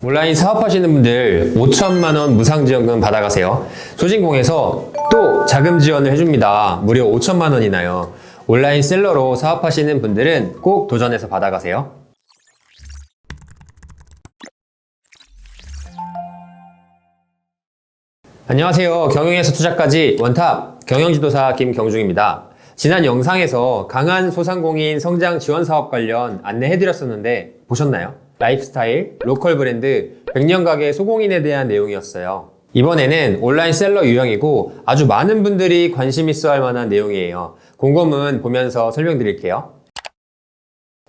온라인 사업하시는 분들 5천만 원 무상 지원금 받아가세요. 소진공에서 또 자금 지원을 해줍니다. 무려 5천만 원이나요. 온라인 셀러로 사업하시는 분들은 꼭 도전해서 받아가세요. 안녕하세요. 경영에서 투자까지 원탑 경영지도사 김경중입니다. 지난 영상에서 강한 소상공인 성장 지원 사업 관련 안내해드렸었는데 보셨나요? 라이프스타일, 로컬 브랜드, 100년 가게 소공인에 대한 내용이었어요. 이번에는 온라인 셀러 유형이고 아주 많은 분들이 관심 있어 할 만한 내용이에요. 곰곰은 보면서 설명드릴게요.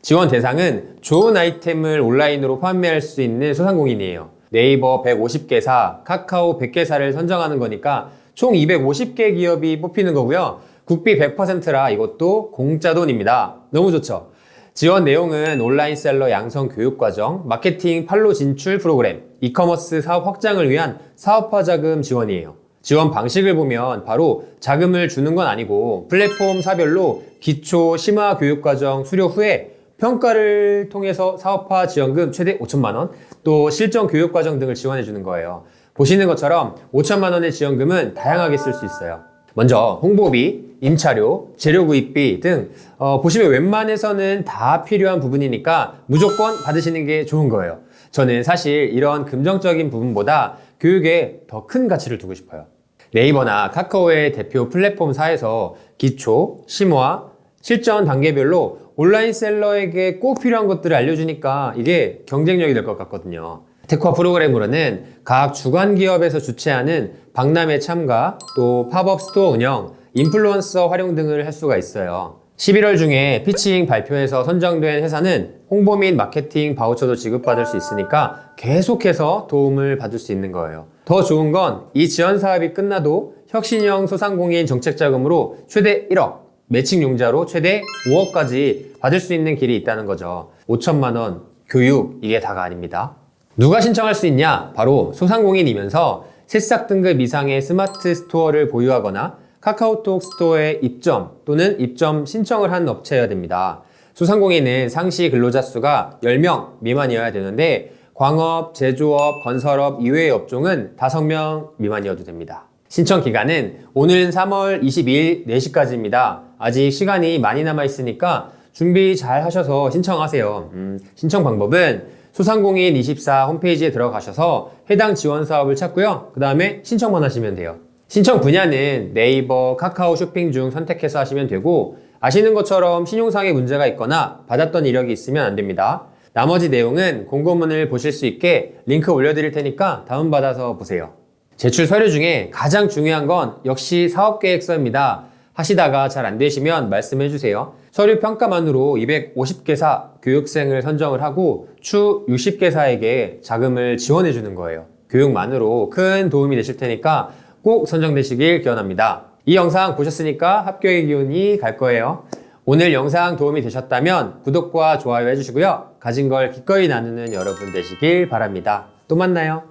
지원 대상은 좋은 아이템을 온라인으로 판매할 수 있는 소상공인이에요. 네이버 150개사, 카카오 100개사를 선정하는 거니까 총 250개 기업이 뽑히는 거고요. 국비 100%라 이것도 공짜 돈입니다. 너무 좋죠? 지원 내용은 온라인 셀러 양성 교육 과정, 마케팅 판로 진출 프로그램, 이커머스 사업 확장을 위한 사업화 자금 지원이에요. 지원 방식을 보면 바로 자금을 주는 건 아니고 플랫폼 사별로 기초 심화 교육 과정 수료 후에 평가를 통해서 사업화 지원금 최대 5천만 원, 또 실전 교육 과정 등을 지원해 주는 거예요. 보시는 것처럼 5천만 원의 지원금은 다양하게 쓸 수 있어요. 먼저 홍보비, 임차료, 재료 구입비 등 어, 보시면 웬만해서는 다 필요한 부분이니까 무조건 받으시는 게 좋은 거예요. 저는 사실 이런 금정적인 부분보다 교육에 더 큰 가치를 두고 싶어요. 네이버나 카카오의 대표 플랫폼사에서 기초, 심화, 실전 단계별로 온라인 셀러에게 꼭 필요한 것들을 알려주니까 이게 경쟁력이 될 것 같거든요. 특화 프로그램으로는 각 주관 기업에서 주최하는 박람회 참가, 또 팝업 스토어 운영, 인플루언서 활용 등을 할 수가 있어요. 11월 중에 피칭 발표에서 선정된 회사는 홍보 및 마케팅 바우처도 지급받을 수 있으니까 계속해서 도움을 받을 수 있는 거예요. 더 좋은 건 이 지원 사업이 끝나도 혁신형 소상공인 정책 자금으로 최대 1억, 매칭 용자로 최대 5억까지 받을 수 있는 길이 있다는 거죠. 5천만 원, 교육, 이게 다가 아닙니다. 누가 신청할 수 있냐? 바로 소상공인이면서 새싹 등급 이상의 스마트 스토어를 보유하거나 카카오톡 스토어에 입점 또는 입점 신청을 한 업체여야 됩니다. 소상공인은 상시 근로자 수가 10명 미만이어야 되는데 광업, 제조업, 건설업 이외의 업종은 5명 미만이어도 됩니다. 신청 기간은 오늘 3월 22일 4시까지입니다. 아직 시간이 많이 남아 있으니까 준비 잘 하셔서 신청하세요. 음, 신청 방법은 소상공인 24 홈페이지에 들어가셔서 해당 지원 사업을 찾고요. 그 다음에 신청만 하시면 돼요. 신청 분야는 네이버, 카카오 쇼핑 중 선택해서 하시면 되고 아시는 것처럼 신용상의 문제가 있거나 받았던 이력이 있으면 안 됩니다. 나머지 내용은 공고문을 보실 수 있게 링크 올려드릴 테니까 다운받아서 보세요. 제출 서류 중에 가장 중요한 건 역시 사업계획서입니다. 하시다가 잘 안 되시면 말씀해 주세요. 서류 평가만으로 250개사 교육생을 선정을 하고 추 60개사에게 자금을 지원해 주는 거예요. 교육만으로 큰 도움이 되실 테니까 꼭 선정되시길 기원합니다. 이 영상 보셨으니까 합격의 기운이 갈 거예요. 오늘 영상 도움이 되셨다면 구독과 좋아요 해주시고요. 가진 걸 기꺼이 나누는 여러분 되시길 바랍니다. 또 만나요.